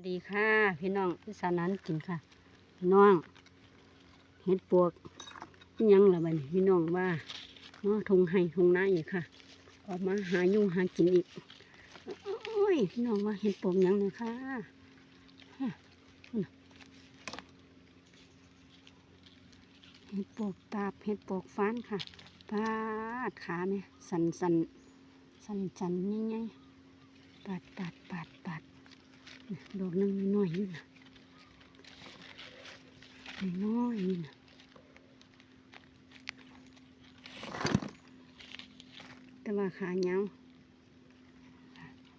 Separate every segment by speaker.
Speaker 1: สวัสดีค่ะ พี่น้องพี่สานันกินค่ะ พี่น้องเห็ดปวกยังละบันพี่น้องว่าเนาะทงให้ทงนาอีกค่ะ ออกมาหายุ่งหากินอีกโอ้ยพี่น้องว่าเห็ดปวกยังเลยค่ะเห็ดปวกตาบเห็ดปวกฟ้านค่ะปาดขาไหมสันสันสันสันยังไงปาดปาดปาดปาด ดอกหนึงน้อยๆอยู่นะน้อยนี่นะแต่ว่าขาเงาว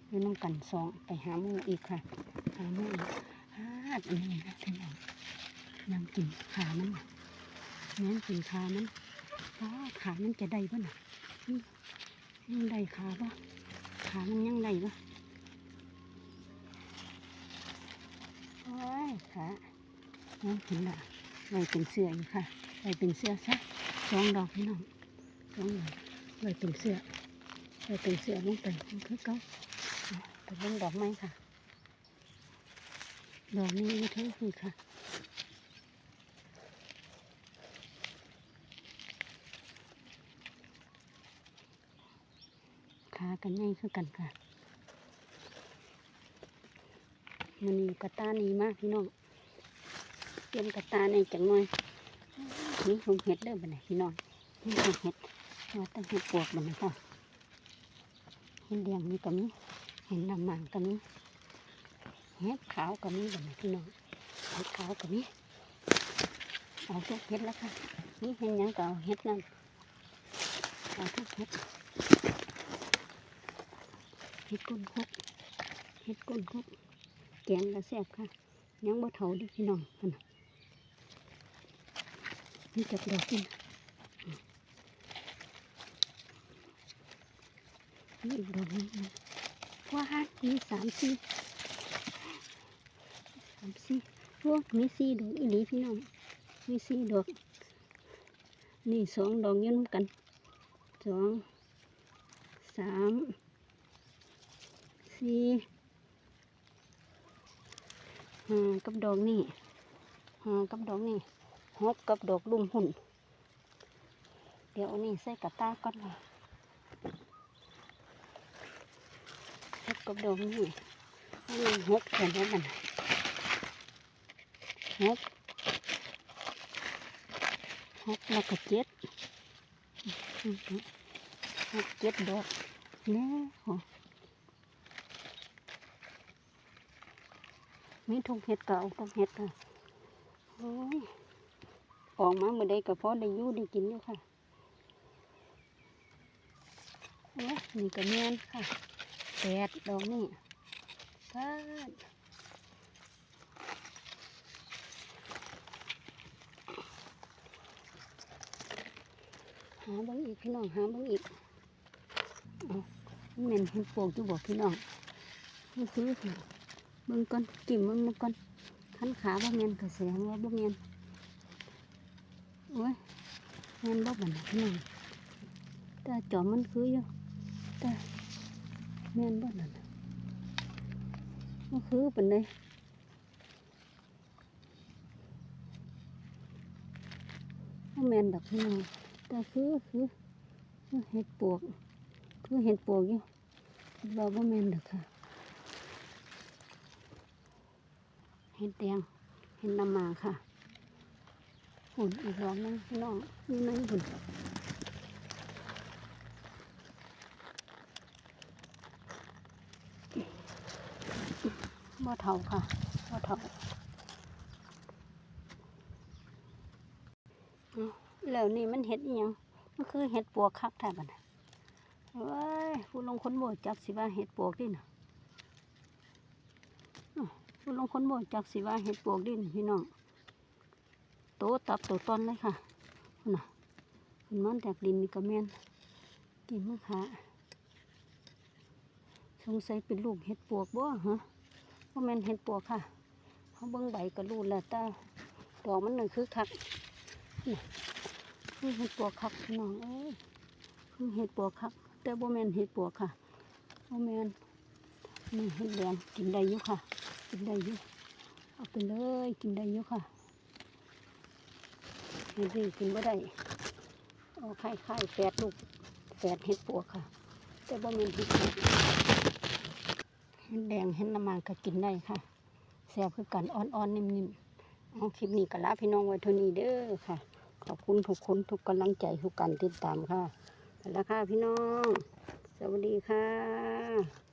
Speaker 1: อยู่น้องกันสองไปหาหมูอีกค่ะ หาหมูอีกฮาดอันนี้นะพี่น้องยังกินขามันน่ะยังกินขามันอ้าขามันจะได้ป่ะน่ะยังได้ขาป่ะขามันยังได้ป่ะ โอ้ยค่ะน้องกินละไว้เป็นเสื้ออยู่ค่ะไว้เป็นเสื้อซะสองดอกพี่น้องสองดอกไว้เป็นเสื้อไว้เป็นเสื้อลงไปคือเก้าเอาไปเบิ่งดอกไม้ค่ะ ดอกนี้อยู่เทั้งคือค่ะขากันง่ายคือกันค่ะ มันนี่กระตานี่มากพี่น้องเตรียมกระตาในจังหน่อยนี่คงเห็ดเด้อบันไดพี่น้องนี่คงเห็ดว่าต้องเห็ดปวกบันไดค่ะเห็ดแดงนี่ก็มีเห็ดน้ำมันก็มีเห็ดขาวก็มีบันไดพี่น้องเห็ดขาวก็มีเอาทุกเห็ดแล้วค่ะนี่เห็ดยังก็เอาเห็ดนั่นเอาทุกเห็ดเห็ดก้นคุกเห็ดก้นคุก แกงก็แซ่บค่ะ ยังบ่เท่าดิพี่น้องอันน่ะนี่จับดอกกินนี่อีกดอกนึงนะว้ามีสามสี่สามสี่โอ้มีสี่ดอกอีหลีพี่น้องมีสี่ดอกนี่สองดอกยืนกันสองสามสี่ หากับดอกนี่ห้ากับดอกนี่หกกับดอกลุ่มหุ่น เดี๋ยวนี่ใส่กระตาก่อนหกกับดอกนี่อันนี้หกเห็นไหมมันหกหกแล้วก็เจ็ดหกเจ็ดดอกเนี่ยโห มีทุกเห็ดเก่าทุกเห็ดค่ะโอ้ยออกมาเมื่อใดก็พอได้ยู่ได้กินอยู่ค่ะโอ้ยนี่ก็แม่นค่ะแปดดอกนี่พาดหาเบังอีกพี่น้องหาเบังอีกเอามันเหม็นเห็นปวกอยู่บอกพี่น้องนี่คือ ค่ะเบิ่งก่อนกิ่มมันมาก่อนทันขาบ่แม่นก็แสดงว่าบ่แม่นโอ้ยแม่นบ่บัดนี้พี่น้องแต่ ห็ดปวกคือเห็ดปวกอยู่เราบ่แม่นดอกค่ะเห็ดแดงเห็ดน้ำหมาค่ะหุ่นอีกดอกหนึงพี่น้องนี่นั่นหุ่นบ่เทาค่ะบ่เทาเอาแล้วนี่มันเห็ดอีหยังมันคือเห็ดปวกคักแท้บัดน่ะเว้ยผู้ลงคนบ่จักสิว่าเห็ดปวกนี่น่ะ คุณลงคนบ่จักสิว่าเห็ดปวกดินพี่น้องโตตับโตตอนเลยค่ะน่ะคุณมันจากดินนี่ก็แม่นกินมะขาสงสัยเป็นลูกเห็ดปวกบ่ฮะว่าแมนเห็ดปวกค่ะเขาเบิ่งใบก็รู้แล้วแต่ดอกมันหนึ่งคือคักนี่คือเห็ดปวกคักพี่น้องเอ้ยคือเห็ดปวกคักแต่บ่แมนเห็ดปวกค่ะบ่แมน นี่เห็ดแดงกินได้อยู่ค่ะ กินได้อยู่เอาไปเลยกินได้อยู่ค่ะเห็ดนี่กินบ่ได้เอาไข่ไข่แฝดลูกแฝดเห็ดปวกค่ะ แต่บ่ม่นเห็ดปวกเห็ดแดงเห็ดน้ำมันก็กินได้ค่ะแซ่บคือกันอ่อนๆนิ่มๆเอาคลิปนี้ก็ลาพี่น้องไว้เท่านี้เด้อค่ะ ขอบคุณทุกคนทุกกำลังใจทุกการติดตามค่ะแล้วค่ะพี่น้อง สวัสดีค่ะ